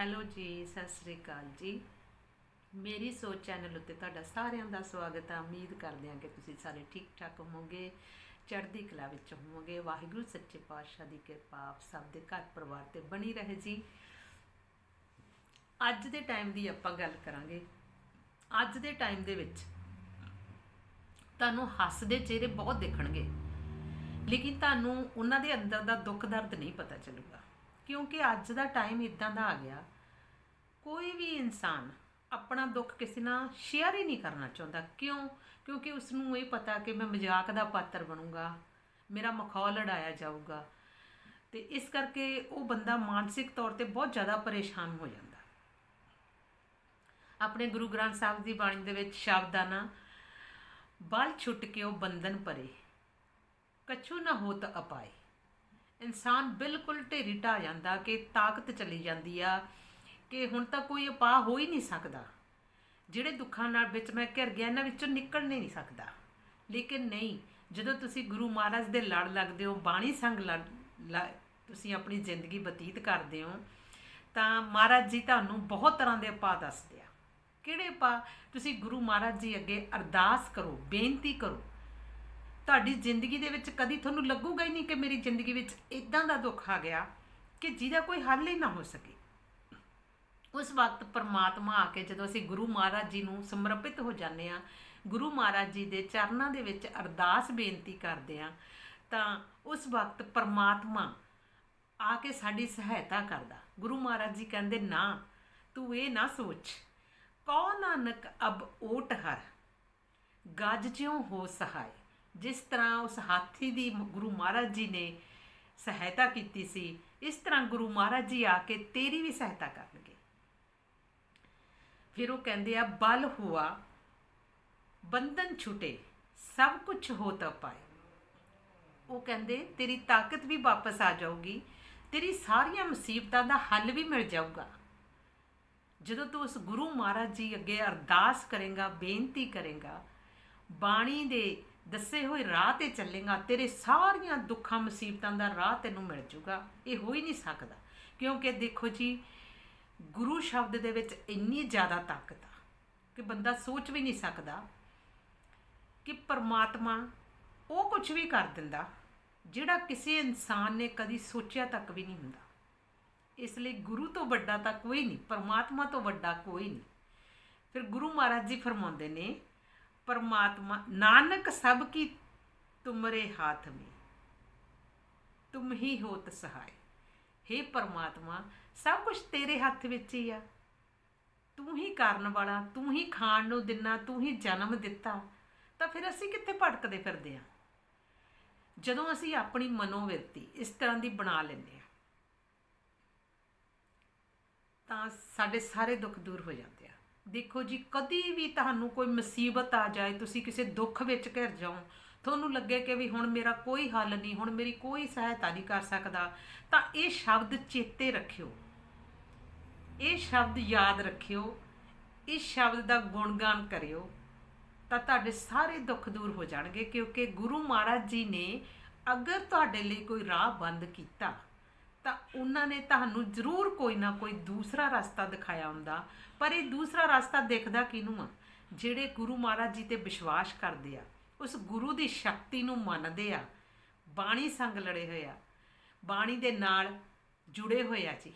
Hello ਜੀ, ਸਤਿ ਸ੍ਰੀ ਅਕਾਲ ਜੀ। ਮੇਰੀ ਸੋਚ ਚੈਨਲ ਉੱਤੇ ਤੁਹਾਡਾ ਸਾਰਿਆਂ ਦਾ ਸਵਾਗਤ ਹੈ ਉਮੀਦ ਕਰਦੇ ਹਾਂ ਕਿ ਤੁਸੀਂ ਸਾਰੇ ਠੀਕ ਠਾਕ ਹੋਵੋਗੇ, ਚੜ੍ਹਦੀ ਕਲਾ ਵਿੱਚ ਹੋਵੋਗੇ। ਵਾਹਿਗੁਰੂ, ਸੱਚੇ ਪਾਤਸ਼ਾਹ ਦੀ ਕਿਰਪਾ ਆਪ ਸਭ ਦੇ ਘਰ ਪਰਿਵਾਰ ਤੇ ਬਣੀ ਰਹੇ ਜੀ। ਅੱਜ ਦੇ ਟਾਈਮ ਦੀ ਆਪਾਂ ਗੱਲ ਕਰਾਂਗੇ। ਅੱਜ ਦੇ ਟਾਈਮ ਦੇ ਵਿੱਚ ਤੁਹਾਨੂੰ ਹੱਸਦੇ ਚਿਹਰੇ ਬਹੁਤ ਦੇਖਣਗੇ। ਲੇਕਿਨ ਤੁਹਾਨੂੰ ਉਹਨਾਂ ਦੇ ਅੰਦਰ ਦਾ ਦੁੱਖ ਦਰਦ ਨਹੀਂ ਪਤਾ ਚੱਲੂਗਾ। ਕਿਉਂਕਿ ਅੱਜ ਦਾ ਟਾਈਮ ਇਦਾਂ ਦਾ ਆ ਗਿਆ। ਕੋਈ ਵੀ ਇਨਸਾਨ ਆਪਣਾ ਦੁੱਖ ਕਿਸੇ ਨਾਲ ਸ਼ੇਅਰ ਹੀ ਨਹੀਂ ਕਰਨਾ ਚਾਹੁੰਦਾ। ਕਿਉਂ? ਕਿਉਂਕਿ ਉਸ ਨੂੰ ਇਹ ਪਤਾ ਕਿ ਮੈਂ ਮਜ਼ਾਕ ਦਾ ਪਾਤਰ ਬਣੂੰਗਾ, ਮੇਰਾ ਮਖੌਲ ਲੜਾਇਆ ਜਾਊਗਾ। ਤੇ ਇਸ ਕਰਕੇ ਉਹ ਬੰਦਾ ਮਾਨਸਿਕ ਤੌਰ ਤੇ ਬਹੁਤ ਜ਼ਿਆਦਾ ਪਰੇਸ਼ਾਨ ਹੋ ਜਾਂਦਾ। ਆਪਣੇ ਗੁਰੂ ਗ੍ਰੰਥ ਸਾਹਿਬ ਦੀ ਬਾਣੀ ਦੇ ਵਿੱਚ ਸ਼ਬਦ ਆ ਨਾ ਬਲ ਛੁੱਟ ਕੇ ਉਹ ਬੰਧਨ ਪਰੇ ਕਛੂ ਨਾ ਹੋਤ ਅਪਾਏ। ਇਨਸਾਨ ਬਿਲਕੁਲ ਢੇਰੀ ਢਾ ਜਾਂਦਾ ਕਿ ਤਾਕਤ ਚਲੀ ਜਾਂਦੀ ਆ ਕਿ ਹੁਣ ਤਾਂ ਕੋਈ ਉਪਾਅ ਹੋ ਹੀ ਨਹੀਂ ਸਕਦਾ। ਜਿਹੜੇ ਦੁੱਖਾਂ ਨਾਲ ਵਿੱਚ ਮੈਂ ਘਿਰ ਗਿਆ, ਇਹਨਾਂ ਵਿੱਚੋਂ ਨਿਕਲ ਨਹੀਂ ਸਕਦਾ। ਲੇਕਿਨ ਨਹੀਂ, ਜਦੋਂ ਤੁਸੀਂ ਗੁਰੂ ਮਹਾਰਾਜ ਦੇ ਲੜ ਲੱਗਦੇ ਹੋ, ਬਾਣੀ ਸੰਗ ਲੜ ਲ- ਤੁਸੀਂ ਆਪਣੀ ਜ਼ਿੰਦਗੀ ਬਤੀਤ ਕਰਦੇ ਹੋ, ਤਾਂ ਮਹਾਰਾਜ ਜੀ ਤੁਹਾਨੂੰ ਬਹੁਤ ਤਰ੍ਹਾਂ ਦੇ ਉਪਾਅ ਦੱਸਦੇ ਆ। ਕਿਹੜੇ ਉਪਾਅ? ਤੁਸੀਂ ਗੁਰੂ ਮਹਾਰਾਜ ਜੀ ਅੱਗੇ ਅਰਦਾਸ ਕਰੋ, ਬੇਨਤੀ ਕਰੋ ਤੁਹਾਡੀ ਜ਼ਿੰਦਗੀ ਦੇ ਵਿੱਚ ਕਦੀ ਤੁਹਾਨੂੰ ਲੱਗੂਗਾ ਹੀ ਨਹੀਂ ਕਿ ਮੇਰੀ ਜ਼ਿੰਦਗੀ ਵਿੱਚ ਇਦਾਂ ਦਾ ਦੁੱਖ ਆ ਗਿਆ ਕਿ ਜਿਹਦਾ ਕੋਈ ਹੱਲ ਹੀ ਨਾ ਹੋ ਸਕੇ। ਉਸ ਵਕਤ ਪਰਮਾਤਮਾ ਆ ਕੇ ਜਦੋਂ ਅਸੀਂ ਗੁਰੂ ਮਹਾਰਾਜ ਜੀ ਨੂੰ ਸਮਰਪਿਤ ਹੋ ਜਾਂਦੇ ਆ ਗੁਰੂ ਮਹਾਰਾਜ ਜੀ ਦੇ ਚਰਨਾਂ ਦੇ ਵਿੱਚ ਅਰਦਾਸ ਬੇਨਤੀ ਕਰਦੇ ਆ ਤਾਂ ਉਸ ਵਕਤ ਪਰਮਾਤਮਾ ਆ ਕੇ ਸਾਡੀ ਸਹਾਇਤਾ ਕਰਦਾ। ਗੁਰੂ ਮਹਾਰਾਜ ਜੀ ਕਹਿੰਦੇ, ਨਾ, ਤੂੰ ਇਹ ਨਾ ਸੋਚ। ਕੌ ਨਾਨਕ ਅਬ ਓਟ ਹਰ, ਗੱਜ ਜਿਉ ਹੋ ਸਹਾਇ। ਜਿਸ ਤਰ੍ਹਾਂ ਉਸ ਹਾਥੀ ਦੀ ਗੁਰੂ ਮਹਾਰਾਜ ਜੀ ਨੇ ਸਹਾਇਤਾ ਕੀਤੀ ਸੀ, ਇਸ ਤਰ੍ਹਾਂ ਗੁਰੂ ਮਹਾਰਾਜ ਜੀ ਆ ਕੇ ਤੇਰੀ ਵੀ ਸਹਾਇਤਾ ਕਰਨਗੇ। ਫਿਰ ਉਹ ਕਹਿੰਦੇ ਆ, ਬਲ ਹੁਆ, ਬੰਧਨ ਛੁਟੇ, ਸਭ ਕੁਝ ਹੋ ਤਾ ਪਾਏ। ਉਹ ਕਹਿੰਦੇ, ਤੇਰੀ ਤਾਕਤ ਵੀ ਵਾਪਸ ਆ ਜਾਊਗੀ, ਤੇਰੀ ਸਾਰੀਆਂ ਮੁਸੀਬਤਾਂ ਦਾ ਹੱਲ ਵੀ ਮਿਲ ਜਾਊਗਾ। ਜਦੋਂ ਤੂੰ ਉਸ ਗੁਰੂ ਮਹਾਰਾਜ ਜੀ ਅੱਗੇ ਅਰਦਾਸ ਕਰੇਗਾ, ਬੇਨਤੀ ਕਰੇਗਾ, ਬਾਣੀ ਦੇ ਦੱਸੇ ਹੋਏ ਰਾਹ ਤੇ ਚੱਲੇਗਾ, ਤੇਰੇ ਸਾਰੀਆਂ ਦੁੱਖਾਂ ਮੁਸੀਬਤਾਂ ਦਾ ਰਾਹ ਤੈਨੂੰ ਮਿਲ ਜੂਗਾ। ਇਹ ਹੋ ਹੀ ਨਹੀਂ ਸਕਦਾ, ਕਿਉਂਕਿ ਦੇਖੋ ਜੀ, ਗੁਰੂ ਸ਼ਬਦ ਦੇ ਵਿੱਚ ਇੰਨੀ ਜ਼ਿਆਦਾ ਤਾਕਤ ਆ ਕਿ ਬੰਦਾ ਸੋਚ ਵੀ ਨਹੀਂ ਸਕਦਾ ਕਿ ਪਰਮਾਤਮਾ ਉਹ ਕੁਝ ਵੀ ਕਰ ਦਿੰਦਾ, ਜਿਹੜਾ ਕਿਸੇ ਇਨਸਾਨ ਨੇ ਕਦੀ ਸੋਚਿਆ ਤੱਕ ਵੀ ਨਹੀਂ ਹੁੰਦਾ। ਇਸ ਲਈ ਗੁਰੂ ਤੋਂ ਵੱਡਾ ਤਾਂ ਕੋਈ ਨਹੀਂ, ਪਰਮਾਤਮਾ ਤੋਂ ਵੱਡਾ ਕੋਈ ਨਹੀਂ। ਫਿਰ ਗੁਰੂ ਮਹਾਰਾਜ ਜੀ ਫਰਮਾਉਂਦੇ ਨੇ ਪਰਮਾਤਮਾ, ਨਾਨਕ ਸਭ ਕੀ ਤੁਮਰੇ ਹਾਥ ਮੇ। ਤੁਮ ਹੀ ਹੋਤ ਸਹਾਇ हे ਪਰਮਾਤਮਾ, ਸਭ ਕੁਝ ਤੇਰੇ ਹੱਥ ਵਿੱਚ ਹੀ ਆ। ਤੂੰ ਹੀ ਕਰਨ ਵਾਲਾ, ਤੂੰ ਹੀ ਖਾਣ ਨੂੰ ਦਿਨਾ, ਤੂੰ ਹੀ ਜਨਮ ਦਿੱਤਾ। ਤਾਂ ਫਿਰ ਅਸੀਂ ਕਿੱਥੇ ਭਟਕਦੇ ਫਿਰਦੇ ਆ? ਜਦੋਂ ਅਸੀਂ ਆਪਣੀ ਮਨੋਵਿਰਤੀ ਇਸ ਤਰ੍ਹਾਂ ਦੀ ਬਣਾ ਲੈਂਦੇ ਆ, ਤਾਂ ਸਾਡੇ ਸਾਰੇ ਦੁੱਖ ਦੂਰ ਹੋ ਜਾਂਦੇ ਦੇਖੋ ਜੀ, ਕਦੀ ਵੀ ਤੁਹਾਨੂੰ ਕੋਈ ਮੁਸੀਬਤ ਆ ਜਾਏ, ਤੁਸੀਂ ਕਿਸੇ ਦੁੱਖ ਵਿੱਚ ਘਿਰ ਜਾਓ, ਤੁਹਾਨੂੰ ਲੱਗੇ ਕਿ ਵੀ ਹੁਣ ਮੇਰਾ ਕੋਈ ਹੱਲ ਨਹੀਂ, ਹੁਣ ਮੇਰੀ ਕੋਈ ਸਹਾਇਤਾ ਨਹੀਂ ਕਰ ਸਕਦਾ, ਤਾਂ ਇਹ ਸ਼ਬਦ ਚੇਤੇ ਰੱਖਿਓ। ਇਹ ਸ਼ਬਦ ਯਾਦ ਰੱਖਿਓ, ਇਸ ਸ਼ਬਦ ਦਾ ਗੁਣਗਾਨ ਕਰਿਓ, ਤਾਂ ਤੁਹਾਡੇ ਸਾਰੇ ਦੁੱਖ ਦੂਰ ਹੋ ਜਾਣਗੇ, ਕਿਉਂਕਿ ਗੁਰੂ ਮਹਾਰਾਜ ਜੀ ਨੇ ਅਗਰ ਤੁਹਾਡੇ ਲਈ ਕੋਈ ਰਾਹ ਬੰਦ ਕੀਤਾ ਤਾਂ ਉਹਨਾਂ ਨੇ ਤੁਹਾਨੂੰ ਜ਼ਰੂਰ ਕੋਈ ਨਾ ਕੋਈ ਦੂਸਰਾ ਰਸਤਾ ਦਿਖਾਇਆ ਹੁੰਦਾ। ਪਰ ਇਹ ਦੂਸਰਾ ਰਸਤਾ ਦਿਖਦਾ ਕਿਹਨੂੰ ਆ? ਜਿਹੜੇ ਗੁਰੂ ਮਹਾਰਾਜ ਜੀ ਤੇ ਵਿਸ਼ਵਾਸ ਕਰਦੇ ਆ, ਉਸ ਗੁਰੂ ਦੀ ਸ਼ਕਤੀ ਨੂੰ ਮੰਨਦੇ ਆ। ਬਾਣੀ ਸੰਗ ਲੜੇ ਹੋਏ ਆ। ਬਾਣੀ ਦੇ ਨਾਲ ਜੁੜੇ ਹੋਏ ਆ ਜੀ।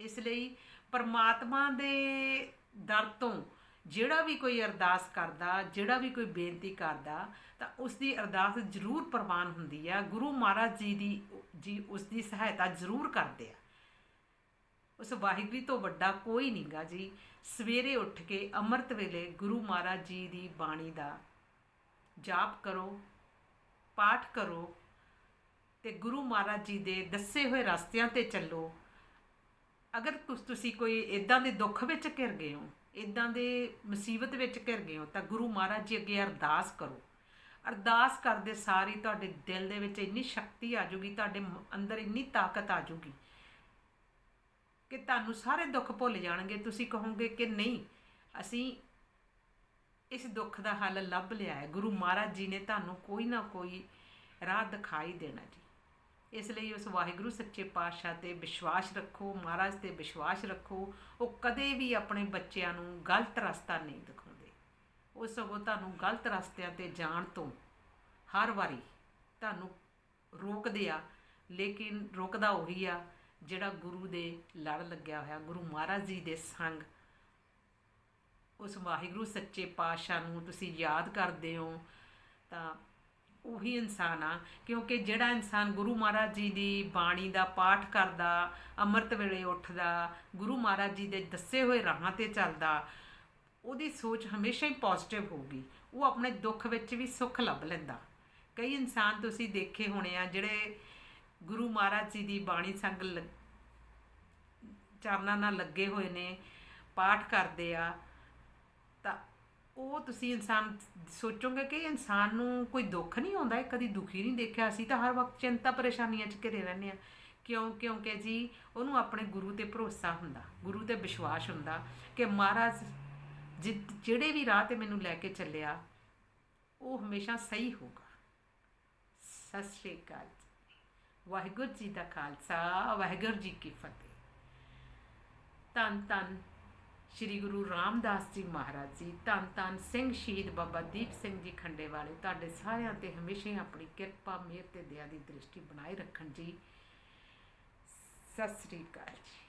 ਇਸ ਲਈ ਪਰਮਾਤਮਾ ਦੇ ਦਰ ਤੋਂ ਜਿਹੜਾ ਵੀ ਕੋਈ ਅਰਦਾਸ ਕਰਦਾ, ਜਿਹੜਾ ਵੀ ਕੋਈ ਬੇਨਤੀ ਕਰਦਾ, ਤਾਂ ਉਸ ਦੀ ਅਰਦਾਸ ਜ਼ਰੂਰ ਪ੍ਰਵਾਨ ਹੁੰਦੀ ਆ। ਗੁਰੂ ਮਹਾਰਾਜ ਜੀ ਦੀ ਜੀ ਉਸ ਦੀ ਸਹਾਇਤਾ ਜ਼ਰੂਰ ਕਰਦੇ ਆ। ਉਸ ਵਾਹਿਗੁਰੂ ਤੋਂ ਵੱਡਾ ਕੋਈ ਨਹੀਂਗਾ ਜੀ। ਸਵੇਰੇ ਉੱਠ ਕੇ ਅੰਮ੍ਰਿਤ ਵੇਲੇ ਗੁਰੂ ਮਹਾਰਾਜ ਜੀ ਦੀ ਬਾਣੀ ਦਾ ਜਾਪ ਕਰੋ, ਪਾਠ ਕਰੋ ਤੇ ਗੁਰੂ ਮਹਾਰਾਜ ਜੀ ਦੇ ਦੱਸੇ ਹੋਏ ਰਸਤਿਆਂ ਤੇ ਚੱਲੋ। ਅਗਰ ਤੁਸੀਂ ਕੋਈ ਇਦਾਂ ਦੇ ਦੁੱਖ ਵਿੱਚ ਘਿਰ ਗਏ ਹੋ ਇਦਾਂ ਦੇ ਮੁਸੀਬਤ ਵਿੱਚ ਘਿਰ ਗਏ ਹੋ, ਤਾਂ ਗੁਰੂ ਮਹਾਰਾਜ ਜੀ ਅੱਗੇ ਅਰਦਾਸ ਕਰੋ। ਅਰਦਾਸ ਕਰਦੇ ਸਾਰੀ ਤੁਹਾਡੇ ਦਿਲ ਦੇ ਵਿੱਚ ਇੰਨੀ ਸ਼ਕਤੀ ਆ ਜੂਗੀ ਤੁਹਾਡੇ ਅੰਦਰ ਇੰਨੀ ਤਾਕਤ ਆ ਜੂਗੀ ਕਿ ਤੁਹਾਨੂੰ ਸਾਰੇ ਦੁੱਖ ਭੁੱਲ ਜਾਣਗੇ। ਤੁਸੀਂ ਕਹੋਗੇ ਕਿ ਨਹੀਂ, ਅਸੀਂ ਇਸ ਦੁੱਖ ਦਾ ਹੱਲ ਲੱਭ ਲਿਆ ਹੈ। ਗੁਰੂ ਮਹਾਰਾਜ ਜੀ ਨੇ ਤੁਹਾਨੂੰ ਕੋਈ ਨਾ ਕੋਈ ਰਾਹ ਦਿਖਾਈ ਦੇਣਾ ਜੀ। ਇਸ ਲਈ ਉਸ ਵਾਹਿਗੁਰੂ ਸੱਚੇ ਪਾਤਸ਼ਾਹ ਤੇ ਵਿਸ਼ਵਾਸ ਰੱਖੋ, ਮਹਾਰਾਜ ਤੇ ਵਿਸ਼ਵਾਸ ਰੱਖੋ। ਉਹ ਕਦੇ ਵੀ ਆਪਣੇ ਬੱਚਿਆਂ ਨੂੰ ਗਲਤ ਰਸਤਾ ਨਹੀਂ ਦਿਖਾਉਂਦੇ। ਉਹ ਸਗੋਂ ਤੁਹਾਨੂੰ ਗਲਤ ਰਸਤਿਆਂ ਤੇ ਜਾਣ ਤੋਂ ਹਰ ਵਾਰੀ ਤੁਹਾਨੂੰ ਰੋਕਦੇ ਆ, ਲੇਕਿਨ ਰੋਕਦਾ ਉਹੀ ਆ ਜਿਹੜਾ ਗੁਰੂ ਦੇ ਲੜ ਲੱਗਿਆ ਹੋਇਆ, ਗੁਰੂ ਮਹਾਰਾਜ ਜੀ ਦੇ ਸੰਗ। ਉਸ ਵਾਹਿਗੁਰੂ ਸੱਚੇ ਪਾਤਸ਼ਾਹ ਨੂੰ ਤੁਸੀਂ ਯਾਦ ਕਰਦੇ ਹੋ, ਤਾਂ ਉਹੀ ਇਨਸਾਨ ਆ, ਕਿਉਂਕਿ ਜਿਹੜਾ ਇਨਸਾਨ ਗੁਰੂ ਮਹਾਰਾਜ ਜੀ ਦੀ ਬਾਣੀ ਦਾ ਪਾਠ ਕਰਦਾ, ਅੰਮ੍ਰਿਤ ਵੇਲੇ ਉੱਠਦਾ, ਗੁਰੂ ਮਹਾਰਾਜ ਜੀ ਦੇ ਦੱਸੇ ਹੋਏ ਰਾਹਾਂ ਤੇ ਚੱਲਦਾ ਉਹਦੀ ਸੋਚ ਹਮੇਸ਼ਾ ਹੀ ਪੋਜ਼ਿਟਿਵ ਹੋਊਗੀ। ਉਹ ਆਪਣੇ ਦੁੱਖ ਵਿੱਚ ਵੀ ਸੁੱਖ ਲੱਭ ਲੈਂਦਾ। ਕਈ ਇਨਸਾਨ ਤੁਸੀਂ ਦੇਖੇ ਹੋਣੇ ਆ, ਜਿਹੜੇ ਗੁਰੂ ਮਹਾਰਾਜ ਜੀ ਦੀ ਬਾਣੀ ਸੰਗ ਲ- ਚਰਨਾਂ ਨਾਲ ਲੱਗੇ ਹੋਏ ਨੇ, ਪਾਠ ਕਰਦੇ ਆ, ਤਾਂ ਉਹ ਤੁਸੀਂ ਇਨਸਾਨ ਸੋਚੋਗੇ ਕਿ ਇਨਸਾਨ ਨੂੰ ਕੋਈ ਦੁੱਖ ਨਹੀਂ ਆਉਂਦਾ, ਇਹ ਕਦੀ ਦੁਖੀ ਨਹੀਂ ਦੇਖਿਆ? ਅਸੀਂ ਤਾਂ ਹਰ ਵਕਤ ਚਿੰਤਾ ਪਰੇਸ਼ਾਨੀਆਂ 'ਚ ਘਿਰੇ ਰਹਿੰਦੇ ਆ। ਕਿਉਂ? ਕਿਉਂਕਿ ਜੀ ਉਹਨੂੰ ਆਪਣੇ ਗੁਰੂ ਤੇ ਭਰੋਸਾ ਹੁੰਦਾ, ਗੁਰੂ ਤੇ ਵਿਸ਼ਵਾਸ ਹੁੰਦਾ ਕਿ ਮਹਾਰਾਜ ਜਿ- ਜਿਹੜੇ ਵੀ ਰਾਹ ਤੇ ਮੈਨੂੰ ਲੈ ਕੇ ਚੱਲਿਆ, ਉਹ ਹਮੇਸ਼ਾ ਸਹੀ ਹੋਊਗਾ। ਸਤਿ ਸ਼੍ਰੀ ਅਕਾਲ ਜੀ। ਵਾਹਿਗੁਰੂ ਜੀ ਦਾ ਖਾਲਸਾ, ਵਾਹਿਗੁਰੂ ਜੀ ਕੀ ਫਤਿਹ। ਧੰਨ ਧੰਨ ਸ਼੍ਰੀ ਗੁਰੂ ਰਾਮਦਾਸ ਜੀ ਮਹਾਰਾਜ ਜੀ, ਧੰਨ ਧੰਨ ਸਿੰਘ ਸ਼ਹੀਦ ਬਾਬਾ ਦੀਪ ਸਿੰਘ ਜੀ ਖੰਡੇ ਵਾਲੇ, ਤੁਹਾਡੇ ਸਾਰਿਆਂ ਤੇ ਹਮੇਸ਼ਾ ਹੀ ਆਪਣੀ ਕਿਰਪਾ, ਮਿਹਰ ਤੇ ਦਇਆ ਦੀ ਦ੍ਰਿਸ਼ਟੀ ਬਣਾਈ ਰੱਖਣ ਜੀ। ਸਤਿ ਸ੍ਰੀ ਅਕਾਲ ਜੀ।